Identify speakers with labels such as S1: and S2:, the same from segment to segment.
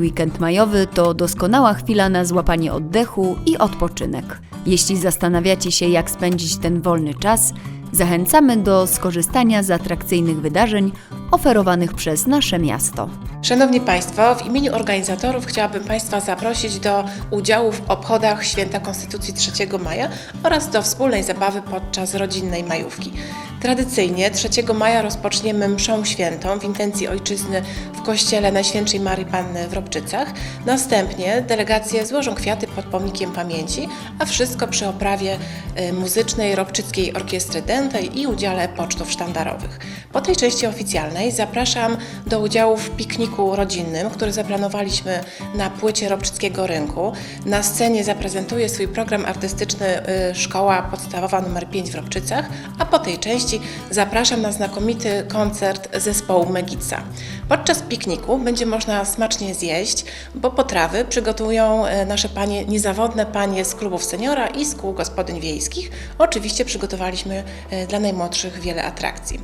S1: weekend majowy to doskonała chwila na złapanie oddechu i odpoczynek. Jeśli zastanawiacie się, jak spędzić ten wolny czas, zachęcamy do skorzystania z atrakcyjnych wydarzeń oferowanych przez nasze miasto.
S2: Szanowni Państwo, w imieniu organizatorów chciałabym Państwa zaprosić do udziału w obchodach Święta Konstytucji 3 maja oraz do wspólnej zabawy podczas rodzinnej majówki. Tradycyjnie 3 maja rozpoczniemy mszą świętą w intencji ojczyzny w kościele Najświętszej Marii Panny w Robczycach. Następnie delegacje złożą kwiaty pod pomnikiem pamięci, a wszystko przy oprawie y, muzycznej Robczyckiej Orkiestry Dętej i udziale pocztów sztandarowych. Po tej części oficjalnej zapraszam do udziału w pikniku rodzinnym, który zaplanowaliśmy na płycie Robczyckiego Rynku. Na scenie zaprezentuje swój program artystyczny y, Szkoła Podstawowa nr 5 w Robczycach, a po tej części zapraszam na znakomity koncert zespołu Megica. Podczas pikniku będzie można smacznie zjeść, bo potrawy przygotują y, nasze panie, niezawodne panie z klubów seniora i z kół gospodyń wiejskich. Oczywiście przygotowaliśmy y, dla najmłodszych wiele atrakcji.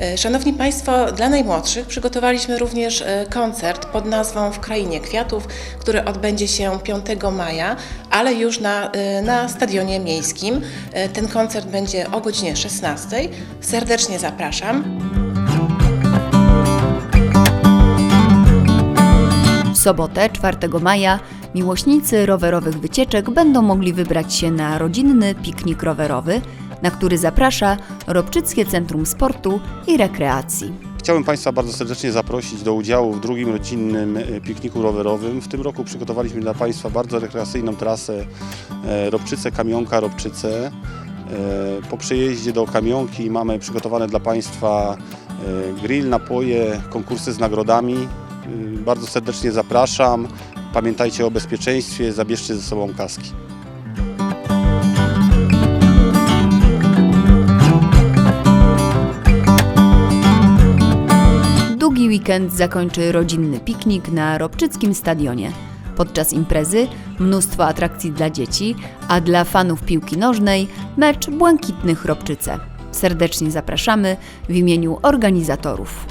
S2: E, Szanowni Państwo, dla najmłodszych przygotowaliśmy również e, koncert pod nazwą W Krainie Kwiatów, który odbędzie się 5 maja, ale już na, e, na stadionie miejskim. Ten koncert będzie o godzinie 16. Serdecznie zapraszam.
S1: W sobotę 4 maja miłośnicy rowerowych wycieczek będą mogli wybrać się na rodzinny piknik rowerowy, na który zaprasza Robczyckie Centrum Sportu i Rekreacji.
S3: Chciałbym Państwa bardzo serdecznie zaprosić do udziału w drugim rodzinnym e, pikniku rowerowym. W tym roku przygotowaliśmy dla Państwa bardzo rekreacyjną trasę e, Robczyce, Kamionka, Robczyce. E, Po przyjeździe do Kamionki mamy przygotowane dla Państwa grill, napoje, konkursy z nagrodami. Bardzo serdecznie zapraszam. Pamiętajcie o bezpieczeństwie, zabierzcie ze sobą kaski.
S1: Weekend zakończy rodzinny piknik na Robczyckim Stadionie. Podczas imprezy mnóstwo atrakcji dla dzieci, a dla fanów piłki nożnej mecz Błękitnych Robczyce. Serdecznie zapraszamy w imieniu organizatorów.